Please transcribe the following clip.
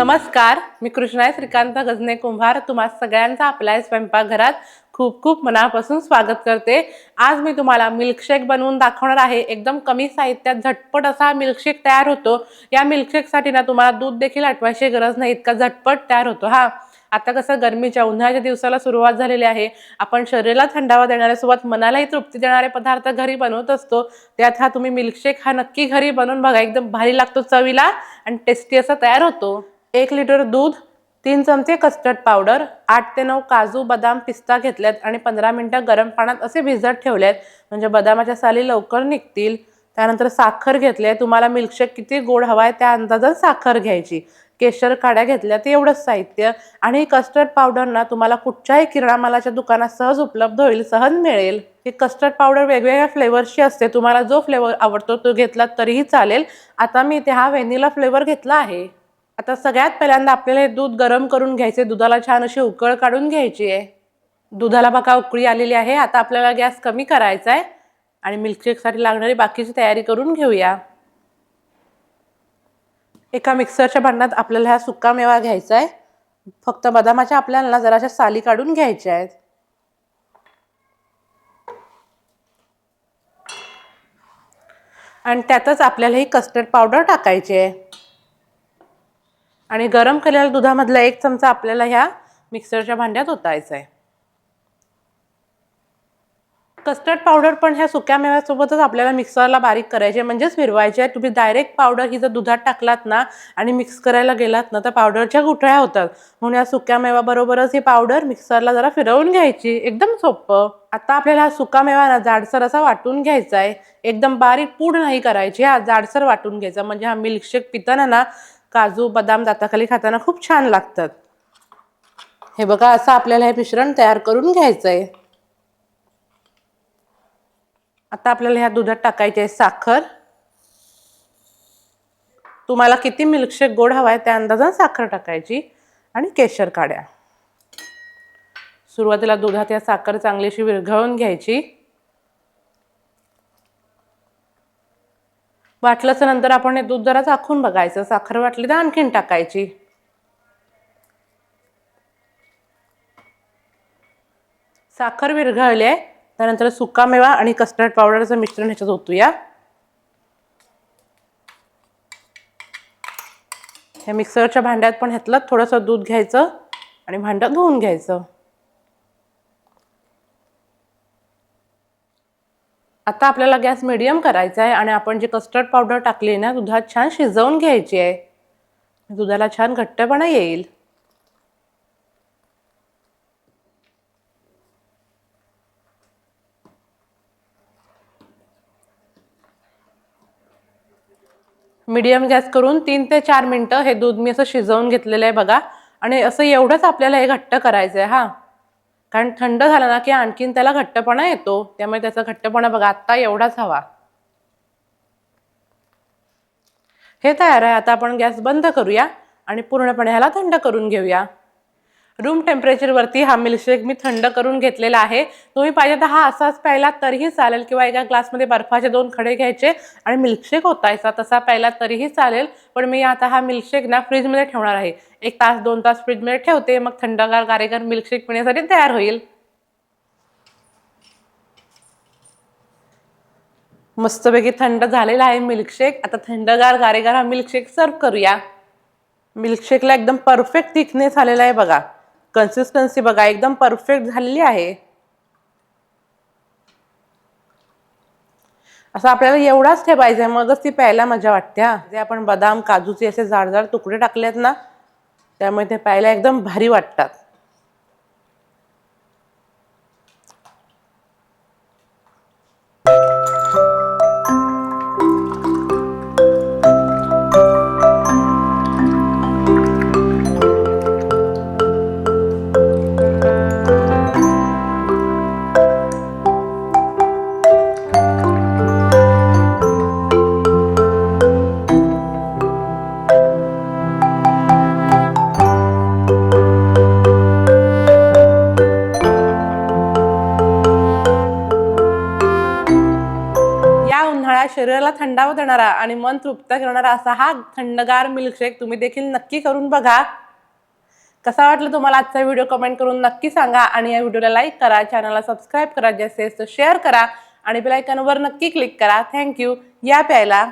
नमस्कार मी कृष्णाय श्रीकांत गजने कुंभार. तुम्हा सगळ्यांचा आपल्या स्वयंपाकघरात खूप खूप मनापासून स्वागत करते. आज मी तुम्हाला मिल्कशेक बनवून दाखवणार आहे. एकदम कमी साहित्यात झटपट असा मिल्कशेक तयार होतो. या मिल्कशेकसाठी ना तुम्हाला दूध देखील आठवायची गरज नाही. इतका झटपट तयार होतो. हा आता कसं गरमीच्या उन्हाळ्याच्या दिवसाला सुरुवात झालेली आहे. आपण शरीराला थंडावा देणाऱ्यासोबत मनालाही तृप्ती देणारे पदार्थ घरी बनवत असतो. त्यात हा तुम्ही मिल्कशेक हा नक्की घरी बनवून बघा. एकदम भारी लागतो चवीला आणि टेस्टी असा तयार होतो. एक लिटर दूध तीन चमचे कस्टर्ड पावडर आठ ते नऊ काजू बदाम पिस्ता घेतल्यात आणि पंधरा मिनटं गरम पाण्यात असे भिजत ठेवलेत म्हणजे बदामाच्या साली लवकर निघतील. त्यानंतर साखर घेतली आहे तुम्हाला मिल्कशेक किती गोड हवा आहे त्या अंदाजात साखर घ्यायची. केशर काड्या घेतल्या ते एवढंच साहित्य. आणि कस्टर्ड पावडर ना तुम्हाला कुठच्याही किराणा मालाच्या दुकानात सहज उपलब्ध होईल सहज मिळेल. ही कस्टर्ड पावडर वेगवेगळ्या फ्लेवरची असते. तुम्हाला जो फ्लेवर आवडतो तो घेतला तरीही चालेल. आता मी इथे हा व्हॅनिला फ्लेवर घेतला आहे. आता सगळ्यात पहिल्यांदा आपल्याला हे दूध गरम करून घ्यायचे दुधाला छान अशी उकळ काढून घ्यायची आहे दुधाला बघा उकळी आलेली आहे. आता आपल्याला गॅस कमी करायचा आहे आणि मिल्कशेकसाठी लागणारी बाकीची तयारी करून घेऊया. एका मिक्सरच्या भांडणात आपल्याला हा सुका मेवा घ्यायचा आहे फक्त बदामाच्या आपल्याला जराशा साली काढून घ्यायच्या आहेत आणि त्यातच आपल्याला ही कस्टर्ड पावडर टाकायची आहे आणि गरम केलेल्या दुधामधला एक चमचा आपल्याला ह्या मिक्सरच्या भांड्यात ओतायचा आहे. कस्टर्ड पावडर पण ह्या सुक्या मेव्यासोबतच आपल्याला मिक्सरला बारीक करायचे म्हणजेच फिरवायचे. आहे तुम्ही डायरेक्ट पावडर ही जर दुधात टाकलात ना आणि मिक्स करायला गेलात ना तर पावडरच्या गुठळ्या होतात. म्हणून या सुक्या मेव्याबरोबरच ही पावडर मिक्सरला जरा फिरवून घ्यायची. एकदम सोपं. आता आपल्याला हा सुका मेवा ना जाडसर असा वाटून घ्यायचा आहे. एकदम बारीक पूड नाही करायची. हा जाडसर वाटून घ्यायचा. म्हणजे हा मिल्कशेक पिताना ना काजू बदाम दाताखाली खाताना खूप छान लागतात. हे बघा असं आपल्याला हे मिश्रण तयार करून घ्यायचं आहे आता आपल्याला ह्या दुधात टाकायची आहे साखर. तुम्हाला किती मिल्कशेक गोड हवा आहे त्या अंदाजात साखर टाकायची आणि केशर काड्या. सुरुवातीला दुधात या साखर चांगलीशी विरघळून घ्यायची. वाटलंच नंतर आपण हे दूध जरा चाखून बघायचं. साखर वाटली तर आणखीन टाकायची. साखर विरघळली आहे. त्यानंतर सुका मेवा आणि कस्टर्ड पावडरचं मिश्रण ह्याच्यात ओतूया. ह्या मिक्सरच्या भांड्यात पण ह्यातलं थोडंसं दूध घ्यायचं आणि भांडं धुवून घ्यायचं. आता आपल्याला गॅस मिडियम करायचा आहे आणि आपण जे कस्टर्ड पावडर टाकली आहे ना दुधात छान शिजवून घ्यायची आहे. दुधाला छान घट्टपणा येईल. मीडियम गॅस करून तीन ते चार मिनटं हे दूध मी असं शिजवून घेतलेलं आहे बघा. आणि असं एवढंच आपल्याला हे घट्ट करायचं आहे हा. कारण थंड झालं ना की आणखीन त्याला घट्टपणा येतो. त्यामुळे त्याचा घट्टपणा बघा आत्ता एवढाच हवा. हे तयार आहे. आता आपण गॅस बंद करूया आणि पूर्णपणे ह्याला थंड करून घेऊया. रूम टेम्परेचरवरती हा मिल्कशेक मी थंड करून घेतलेला आहे. तुम्ही पाहिजे तर हा असाच प्यायला तरीही चालेल किंवा एका ग्लासमध्ये बर्फाचे दोन खडे घ्यायचे आणि मिल्कशेक होतायचा तसा प्यायला तरीही चालेल. पण मी आता हा मिल्कशेक ना फ्रीजमध्ये ठेवणार आहे. एक तास दोन तास फ्रीजमध्ये ठेवते. मग थंडगार गारेगार मिल्कशेक पिण्यासाठी तयार होईल. मस्तपैकी थंड झालेला आहे मिल्कशेक आता थंडगार गारेगार हा मिल्कशेक सर्व करूया. मिल्कशेकला एकदम परफेक्ट थिकनेस आलेला आहे बघा. कन्सिस्टन्सी बघा एकदम परफेक्ट झालेली आहे. असं आपल्याला एवढाच ठेवायचा आहे मगच ती प्यायला मजा वाटते हा. जे आपण बदाम काजूचे असे जाड जाड तुकडे टाकलेत ना त्यामुळे ते प्यायला एकदम भारी वाटतात. शरीराला थंडावा देणारा आणि मन तृप्त करणारा असा हा थंडगार मिल्कशेक तुम्ही देखील नक्की करून बघा. कसा वाटलं तुम्हाला आजचा व्हिडिओ कमेंट करून नक्की सांगा आणि या व्हिडिओला लाईक करा चॅनलला सबस्क्राईब करा जास्तीत जास्त शेअर करा आणि बेलायकनवर नक्की क्लिक करा. थँक्यू या प्यायला.